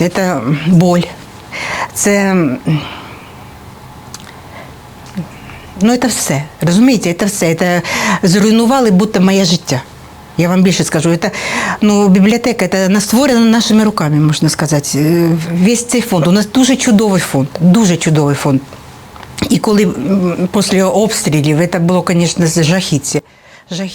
Це боль. Це. Ну, це все. Розумієте, це все. Це зруйнували будто моє життя. Я вам більше скажу. Це, ну, бібліотека це створена нашими руками, можна сказати. Е, Весь цей фонд. У нас дуже чудовий фонд, дуже чудовий фонд. І коли після обстрілів, це було, звісно, жахіття.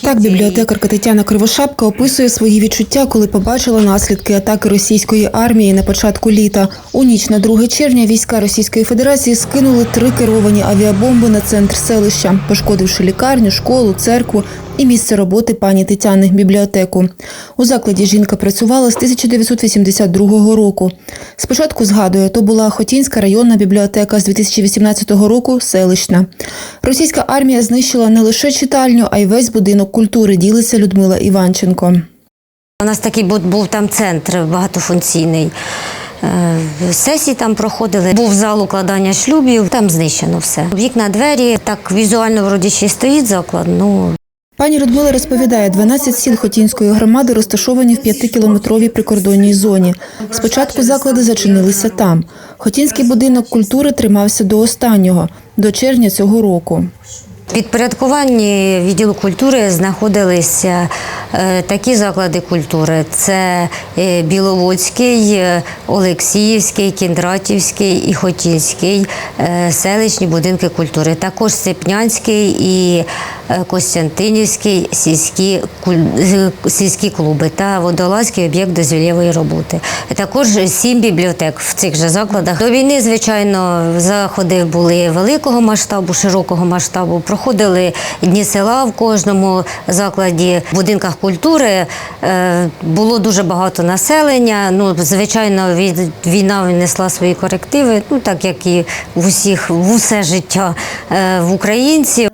Так, бібліотекарка Тетяна Кривошапка описує свої відчуття, коли побачила наслідки атаки російської армії на початку літа. У ніч на 2 червня війська Російської Федерації скинули три керовані авіабомби на центр селища, пошкодивши лікарню, школу, церкву і місце роботи пані Тетяни бібліотеку. У закладі жінка працювала з 1982 року. Спочатку згадує, то була Хотінська районна бібліотека з 2018 року селищна. Російська армія знищила не лише читальню, а й весь будинок культури, ділиться Людмила Іванченко. У нас такий був, там центр багатофункційний. Е, Сесії там проходили. Був зал укладання шлюбів, там знищено все. Вікна, двері, так візуально вроді ще стоїть заклад. Ну Пані Людмила розповідає, 12 сіл Хотінської громади розташовані в 5-кілометровій прикордонній зоні. Спочатку заклади зачинилися там. Хотінський будинок культури тримався до останнього, до червня цього року. в відділу культури знаходилися такі заклади культури: це е, Біловодський, е, Олексіївський, Кіндратівський і Хотінський е, селищні будинки культури. Також Сипнянський і е, Костянтинівський сільські, е, сільські клуби та водолазький об'єкт дозвілєвої роботи. Також сім бібліотек в цих же закладах. До війни, звичайно, заходи були великого масштабу, широкого масштабу. Проходили дні села в кожному закладі, в будинках культури. Е, Було дуже багато населення. Ну, звичайно, війна внесла свої корективи, ну так як і в усіх в усе життя е, в українців.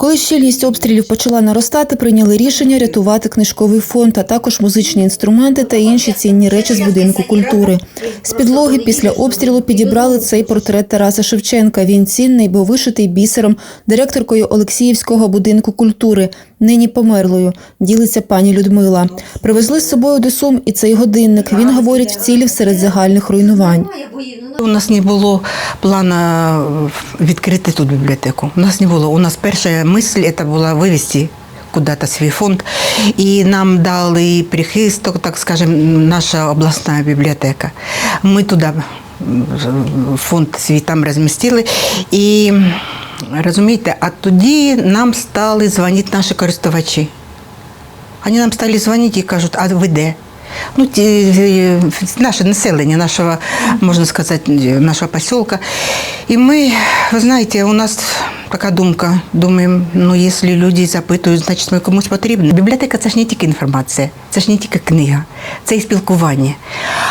Коли щільність обстрілів почала наростати, прийняли рішення рятувати книжковий фонд, а також музичні інструменти та інші цінні речі з будинку культури. З підлоги після обстрілу підібрали цей портрет Тараса Шевченка. Він цінний, бо вишитий бісером директоркою Олексіївського будинку культури, нині померлою, ділиться пані Людмила. Привезли з собою до і цей годинник. Він говорить вцілів серед загальних руйнувань. У нас не було плану відкрити тут бібліотеку. У нас не було. У нас перша мисль це була вивезти куда-то свій фонд. І нам дали прихисток, так скажемо, наша обласна бібліотека. Ми туди фонд свій там розмістили. І розумієте, а тоді нам стали дзвонити наші користувачі. Вони нам стали дзвонити і кажуть, а ви де? Ну, ті, е, наше населення, нашого, можна сказати, нашого поселка. І ми, ви знаєте, у нас така думка, думаємо, ну, якщо люди запитують, значить ми комусь потрібні. Бібліотека це ж не тільки інформація, це ж не тільки книга, це і спілкування.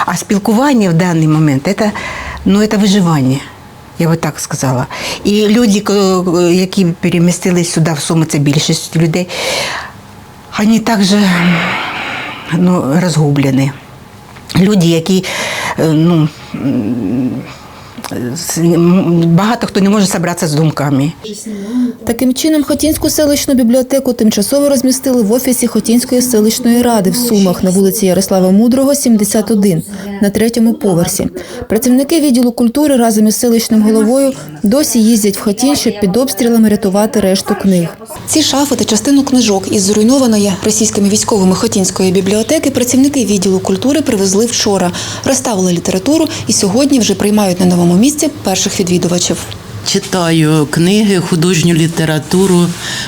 А спілкування в даний момент це, ну, виживання. Я би так сказала. І люди, які перемістились сюди, в Суми, це більшість людей, вони також ну, розгублені. Люди, які е, ну, багато хто не може зібратися з думками. Таким чином, Хотінську селищну бібліотеку тимчасово розмістили в офісі Хотінської селищної ради в Сумах на вулиці Ярослава Мудрого, 71, на третьому поверсі. Працівники відділу культури разом із селищним головою досі їздять в Хотін, щоб під обстрілами рятувати решту книг. Ці шафи та частину книжок із зруйнованої російськими військовими Хотінської бібліотеки працівники відділу культури привезли вчора, розставили літературу і сьогодні вже приймають на новому місці перших відвідувачів. Читаю книги, художню літературу,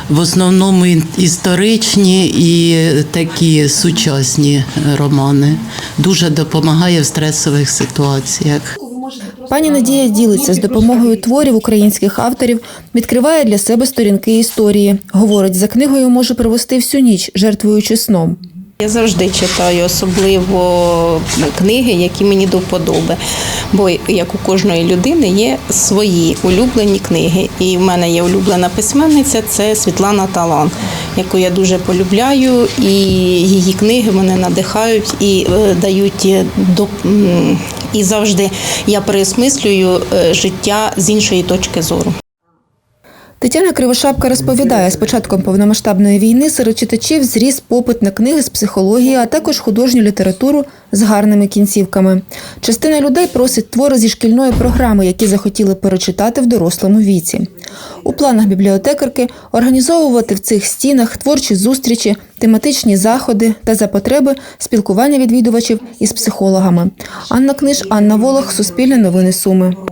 в основному історичні і такі сучасні романи. Дуже допомагає в стресових ситуаціях. Пані Надія ділиться з допомогою творів українських авторів, відкриває для себе сторінки історії. Говорить, за книгою може провести всю ніч, жертвуючи сном. Я завжди читаю, особливо книги, які мені до вподоби. Бо як у кожної людини є свої улюблені книги. І в мене є улюблена письменниця це Світлана Талан, яку я дуже полюбляю, і її книги мене надихають і е, дають е, до і завжди я переосмислюю е, життя з іншої точки зору. Тетяна Кривошапка розповідає, з початком повномасштабної війни серед читачів зріс попит на книги з психології, а також художню літературу з гарними кінцівками. Частина людей просить твори зі шкільної програми, які захотіли перечитати в дорослому віці. У планах бібліотекарки організовувати в цих стінах творчі зустрічі, тематичні заходи та за потреби спілкування відвідувачів із психологами. Анна Книж, Анна Волох, Суспільне новини Суми.